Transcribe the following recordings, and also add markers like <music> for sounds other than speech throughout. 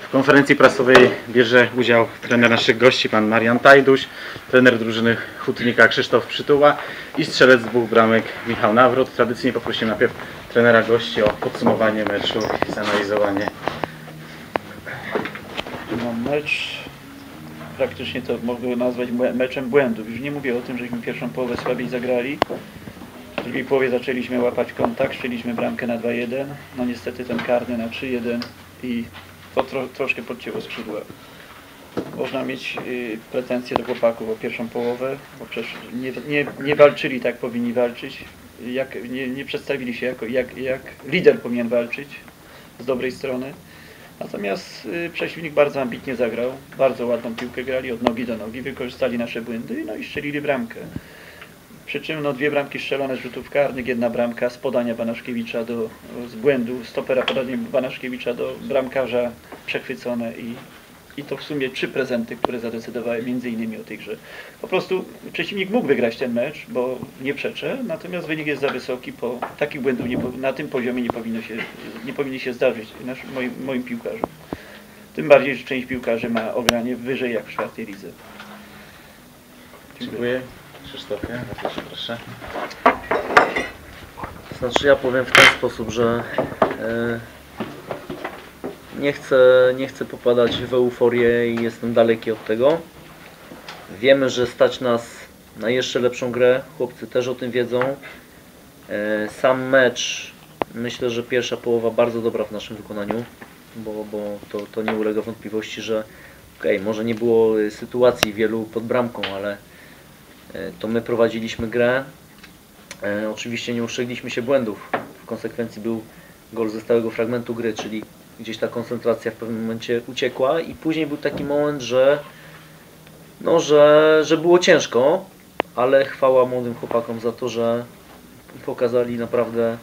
W konferencji prasowej bierze udział trener naszych gości, pan Marian Tajduś, trener drużyny Hutnika Krzysztof Przytuła i strzelec dwóch bramek Michał Nawrot. Tradycyjnie poprosimy najpierw trenera gości o podsumowanie meczu i zanalizowanie. No, mecz praktycznie to mogę nazwać meczem błędów. Już nie mówię o tym, żeśmy pierwszą połowę słabiej zagrali. W drugiej połowie zaczęliśmy łapać kontakt, strzeliśmy bramkę na 2-1. No niestety ten karny na 3-1 i to tro, troszkę podcięło skrzydła. Można mieć y, pretensje do chłopaków o pierwszą połowę, bo przecież nie, nie, nie walczyli tak powinni walczyć. Jak, nie, nie przedstawili się jako jak, jak lider powinien walczyć z dobrej strony. Natomiast y, przeciwnik bardzo ambitnie zagrał, bardzo ładną piłkę grali od nogi do nogi, wykorzystali nasze błędy no i strzelili bramkę. Przy czym no, dwie bramki strzelone z rzutów karnych, jedna bramka z podania Banaszkiewicza do, z błędu stopera podania Banaszkiewicza do bramkarza przechwycone i, i to w sumie trzy prezenty, które zadecydowały między innymi o tej grze. Po prostu przeciwnik mógł wygrać ten mecz, bo nie przeczę, natomiast wynik jest za wysoki, po takich błędów nie, na tym poziomie nie powinno się, nie powinni się zdarzyć nasz, moim, moim piłkarzom. Tym bardziej, że część piłkarzy ma ogranie wyżej jak w czwartej lidze. Dziękuję. Krzysztofie, bardzo proszę. Znaczy ja powiem w ten sposób, że e, nie, chcę, nie chcę popadać w euforię i jestem daleki od tego. Wiemy, że stać nas na jeszcze lepszą grę. Chłopcy też o tym wiedzą. E, sam mecz, myślę, że pierwsza połowa bardzo dobra w naszym wykonaniu, bo, bo to, to nie ulega wątpliwości, że okej, może nie było sytuacji wielu pod bramką, ale to my prowadziliśmy grę. E, oczywiście nie uszczegliśmy się błędów. W konsekwencji był gol ze stałego fragmentu gry, czyli gdzieś ta koncentracja w pewnym momencie uciekła i później był taki moment, że no, że, że było ciężko, ale chwała młodym chłopakom za to, że pokazali naprawdę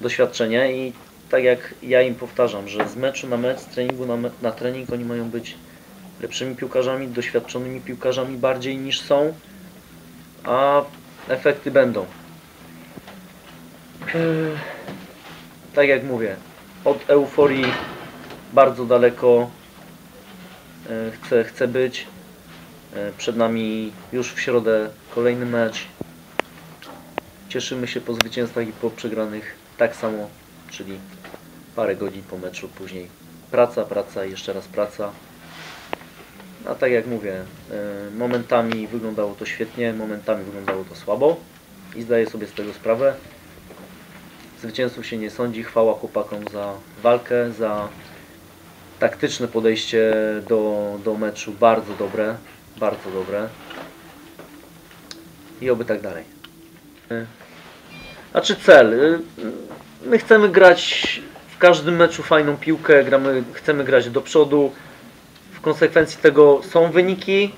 doświadczenie i tak jak ja im powtarzam, że z meczu na mecz, z treningu na, me- na trening oni mają być lepszymi piłkarzami, doświadczonymi piłkarzami bardziej niż są, a efekty będą. Eee, Tak jak mówię, od euforii bardzo daleko e, chcę, chcę być. E, Przed nami już w środę kolejny mecz. Cieszymy się po zwycięstwach i po przegranych tak samo, czyli parę godzin po meczu później. Praca, praca jeszcze raz praca. A tak jak mówię, e, momentami wyglądało to świetnie, momentami wyglądało to słabo i zdaję sobie z tego sprawę. Zwycięzców się nie sądzi. Chwała chłopakom za walkę, za taktyczne podejście do, do meczu. Bardzo dobre, bardzo dobre. I oby tak dalej. Y, Znaczy cel. y, My chcemy grać w każdym meczu fajną piłkę, gramy, chcemy grać do przodu. W konsekwencji tego są wyniki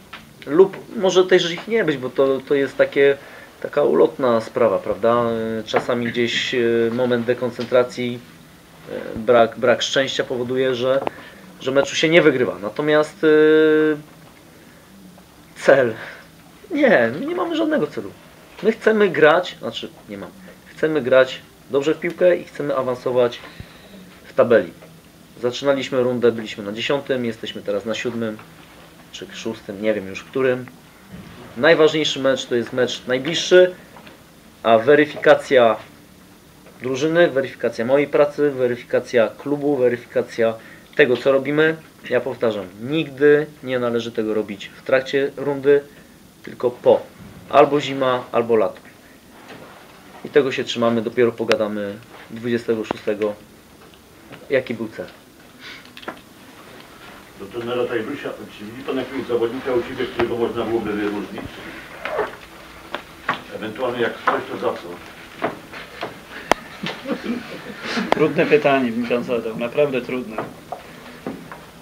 lub może też ich nie być, bo to, to jest takie taka ulotna sprawa, prawda? Y, Czasami gdzieś y, moment dekoncentracji, y, brak, brak szczęścia powoduje, że, że meczu się nie wygrywa. Natomiast cel. Nie, nie mamy żadnego celu. My chcemy grać, znaczy nie mam. Chcemy grać dobrze w piłkę i chcemy awansować w tabeli. Zaczynaliśmy rundę, byliśmy na dziesiątym, jesteśmy teraz na siódmym czy szóstym, nie wiem już którym. Najważniejszy mecz to jest mecz najbliższy, a weryfikacja drużyny, weryfikacja mojej pracy, weryfikacja klubu, weryfikacja tego, co robimy. Ja powtarzam, nigdy nie należy tego robić w trakcie rundy, tylko po. Albo zima, albo lato. I tego się trzymamy, dopiero pogadamy 26. Jaki był cel? Do trenera Tajdusia, czy widzi Pan jakiegoś zawodnika u Ciebie, którego można byłoby wyróżnić? Ewentualnie jak ktoś, to za co? Trudne pytanie bym Pan zadał, naprawdę trudne.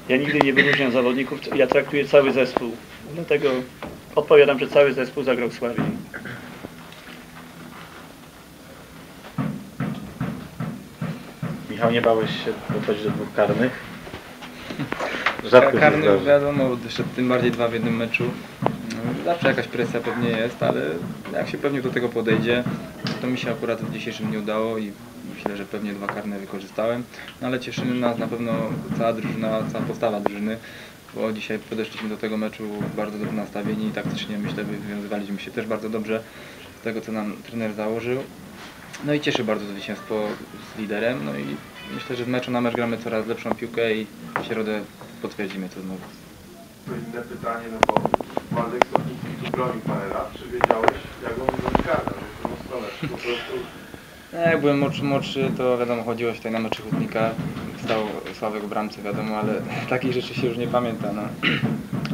Ja nigdy nie wyróżniam zawodników, ja traktuję cały zespół. Dlatego odpowiadam, że cały zespół zagrał słabiej. Michał, nie bałeś się dochodzić do dwóch karnych? Rzadko się Karny zdarza. wiadomo, jeszcze tym bardziej dwa w jednym meczu. No, Zawsze jakaś presja pewnie jest, ale jak się pewnie do tego podejdzie, to mi się akurat w dzisiejszym nie udało i myślę, że pewnie dwa karne wykorzystałem. No ale cieszy nas na pewno cała drużyna, cała postawa drużyny, bo dzisiaj podeszliśmy do tego meczu bardzo dobrze nastawieni i taktycznie myślę wywiązywaliśmy się też bardzo dobrze z tego, co nam trener założył. No i cieszy bardzo zwycięstwo z liderem, no i myślę, że z meczu na mecz gramy coraz lepszą piłkę i w środę potwierdzimy to znowu. To inne pytanie, no bo Waldek Sochnicki tu bronił parę lat. Czy wiedziałeś, jak on że w tą stronę, czy po prostu... No, jak byłem młodszy, młodszy, to wiadomo, chodziło się tutaj na mecze Hutnika, stał Sławek w bramce, wiadomo, ale <laughs> takich rzeczy się już nie pamięta. No.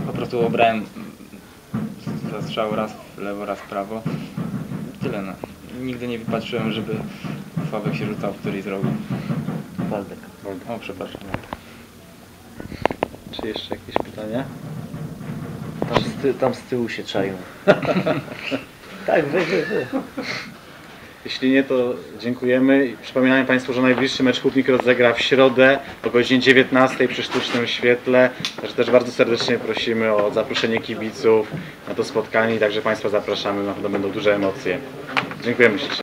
Po prostu obrałem za strzał raz w lewo, raz w prawo. Tyle no. Nigdy nie wypatrzyłem, żeby Sławek się rzucał w któryś z rogów. Waldek. O, przepraszam. Czy jeszcze jakieś pytania? Tam z, ty, tam z tyłu się czają. <laughs> tak, wy, wy, wy. Jeśli nie, to dziękujemy. I Przypominamy Państwu, że najbliższy mecz Hutnik rozegra w środę o godzinie 19 przy sztucznym świetle. Także też bardzo serdecznie prosimy o zaproszenie kibiców na to spotkanie. Także Państwa zapraszamy, na pewno będą duże emocje. Dziękujemy ślicznie.